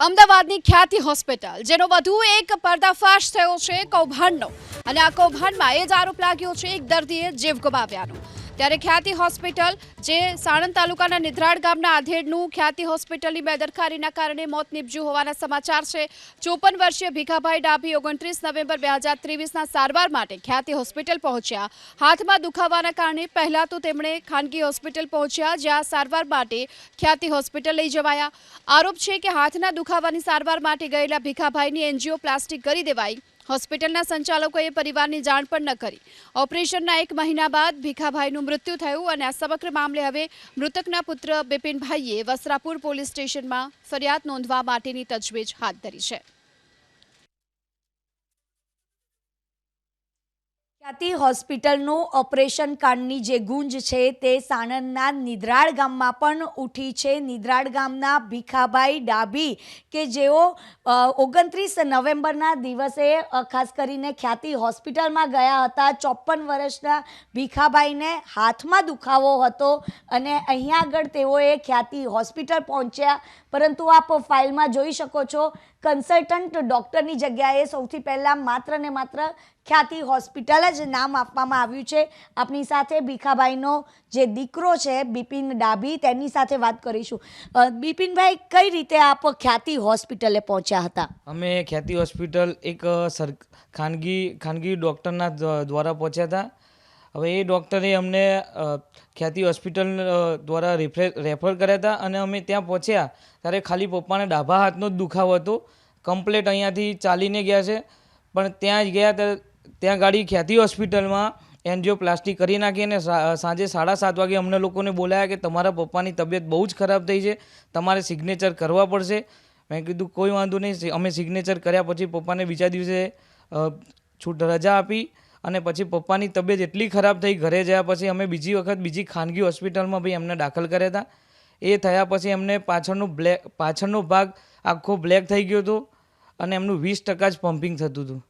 અમદાવાદની ખ્યાતિ હોસ્પિટલ, જેનો વધુ એક પર્દાફાશ થયો છે કૌભાંડનો. અને આ કૌભાંડમાં એ જ આરોપ લાગ્યો છે, એક દર્દીએ જીવ ગુમાવ્યાનો. ત્યારે ખ્યાતિ હોસ્પિટલ જે સાણંદ તાલુકાના નિધરાડ ગામના આધેડનું ખ્યાતિ હોસ્પિટલની બેદરકારીના કારણે મોત નીપજ્યું હોવાના સમાચાર છે. ચોપન વર્ષીય ભીખાભાઈ ડાભી ઓગણત્રીસ નવેમ્બર બે હજાર ત્રેવીસના સારવાર માટે ખ્યાતિ હોસ્પિટલ પહોંચ્યા. હાથમાં દુખાવાના કારણે પહેલા તો તેમણે ખાનગી હોસ્પિટલ પહોંચ્યા, જ્યાં સારવાર માટે ખ્યાતિ હોસ્પિટલ લઈ જવાયા. આરોપ છે કે હાથના દુખાવાની સારવાર માટે ગયેલા ભીખાભાઈની એન્જિયોપ્લાસ્ટી કરી દેવાઈ. હોસ્પિટલના સંચાલકોએ પરિવારની જાણ પણ ન કરી. ઓપરેશનના એક મહિના બાદ ભીખાભાઈનું મૃત્યુ થયું અને આ સમગ્ર મામલે હવે મૃતકના પુત્ર બિપિનભાઈએ વસ્ત્રાપુર પોલીસ સ્ટેશનમાં ફરિયાદ નોંધવા માટેની તજવીજ હાથ ધરી છે. ખ્યાતિ હોસ્પિટલનું ઓપરેશન કાંડની જે ગુંજ છે તે સાણંદના નિદ્રાળ ગામમાં પણ ઉઠી છે. નિદ્રાળ ગામના ભીખાભાઈ ડાભી કે જેઓ ઓગણત્રીસ નવેમ્બરના દિવસે ખાસ કરીને ખ્યાતિ હોસ્પિટલમાં ગયા હતા. ચોપન વર્ષના ભીખાભાઈને હાથમાં દુખાવો હતો અને અહીંયા આગળ તેઓએ ખ્યાતિ હોસ્પિટલ પહોંચ્યા. પરંતુ આપ ફાઇલમાં જોઈ શકો છો કન્સલ્ટન્ટ ડૉક્ટરની જગ્યાએ સૌથી પહેલાં માત્ર ને માત્ર ખ્યાતિ હોસ્પિટલ જ નામ આપવામાં આવ્યું છે. આપની સાથે ભીખાભાઈનો જે દીકરો છે, બિપિન ડાભી, તેની સાથે વાત કરીશું. બિપિનભાઈ, કઈ રીતે આપ ખ્યાતિ હોસ્પિટલે પહોંચ્યા હતા? અમે ખ્યાતિ હોસ્પિટલ એક સર, ખાનગી ખાનગી ડૉક્ટરના દ્વારા પહોંચ્યા હતા. હવે એ ડૉક્ટરે અમને ખ્યાતિ હોસ્પિટલ દ્વારા રિફરે રેફર કર્યા હતા અને અમે ત્યાં પહોંચ્યા ત્યારે ખાલી પપ્પાને ડાભા હાથનો જ દુખાવો હતો. કમ્પ્લેટ અહીંયાથી ચાલીને ગયા છે. પણ ત્યાં જ ગયા ત્યાં ગાડી ખ્યાતિ હોસ્પિટલમાં એન્જિયોપ્લાસ્ટી કરી નાખી અને સાંજે સાડા સાત વાગે અમને લોકોને બોલાયા કે તમારા પપ્પાની તબિયત બહુ જ ખરાબ થઈ છે, તમારે સિગ્નેચર કરવા પડશે. મેં કીધું, કોઈ વાંધો નહીં, અમે સિગ્નેચર કર્યા પછી પપ્પાને બીજા દિવસે છૂટ રજા આપી અને પછી પપ્પાની તબિયત એટલી ખરાબ થઈ ઘરે જયા પછી અમે બીજી વખત બીજી ખાનગી હોસ્પિટલમાં બી એમને દાખલ કર્યા હતા. એ થયા પછી એમને પાછળનું બ્લેક પાછળનો ભાગ આખો બ્લેક થઈ ગયો હતો અને એમનું વીસ ટકા જ પમ્પિંગ થતું હતું.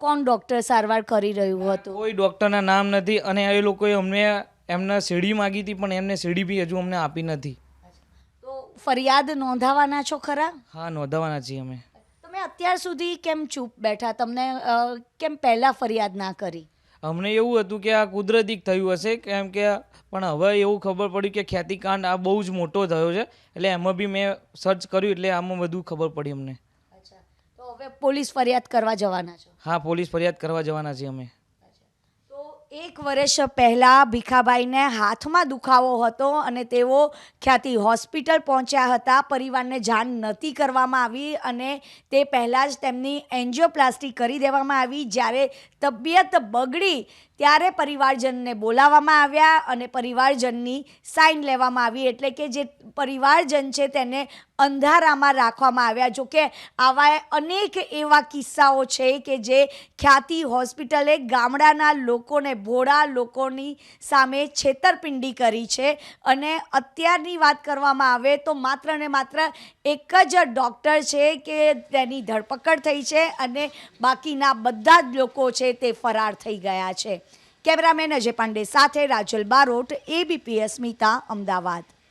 કોણ ડૉક્ટર સારવાર કરી રહ્યું હતું? કોઈ ડૉક્ટરના નામ નથી અને એ લોકોએ અમને એમને સીડી માગી હતી પણ એમને સીડી બી હજુ અમને આપી નથી. તો ફરિયાદ નોંધાવાના છો ખરા? હા નોંધાવાના છીએ અમે. અત્યાર સુધી કેમ ચૂપ બેઠા? તમને કેમ પહેલાં ફરિયાદ ના કરી? અમને એવું હતું કે આ કુદરતી થયું હશે કેમ કે પણ હવે એવું ખબર પડી કે ખ્યાતિકાંડ આ બહુ જ મોટો થયો છે એટલે એમાં બી મેં સર્ચ કર્યું એટલે આમાં બધું ખબર પડી અમને. અચ્છા. તો હવે પોલીસ ફરિયાદ કરવા જવાના છો? હા પોલીસ ફરિયાદ કરવા જવાના છીએ અમે. એક વર્ષ પહેલાં ભીખાભાઈને હાથમાં દુખાવો હતો અને તેઓ ખ્યાતિ હોસ્પિટલ પહોંચ્યા હતા. પરિવારને જાણ નહોતી કરવામાં આવી અને તે પહેલાં જ તેમની એન્જિયોપ્લાસ્ટી કરી દેવામાં આવી. જ્યારે તબિયત બગડી ત્યારે પરિવારજનને બોલાવવામાં આવ્યા અને પરિવારજનની સાઇન લેવામાં આવી એટલે કે જે પરિવારજન છે તેને અંધારામાં રાખવામાં આવ્યા. જો કે આવા અનેક એવા કિસ્સાઓ છે કે જે ખ્યાતિ હોસ્પિટલે ગામડાના લોકોને, ભોળા લોકોની સામે છેતરપિંડી કરી છે અને અત્યારની વાત કરવામાં આવે તો માત્ર ને માત્ર એક જ ડૉક્ટર છે કે તેની ધરપકડ થઈ છે અને બાકીના બધા જ લોકો છે તે ફરાર થઈ ગયા છે. કેમેરામેન અજય પાંડે સાથે રાજલ બારોટ એબીપી અસ્મિતા અમદાવાદ.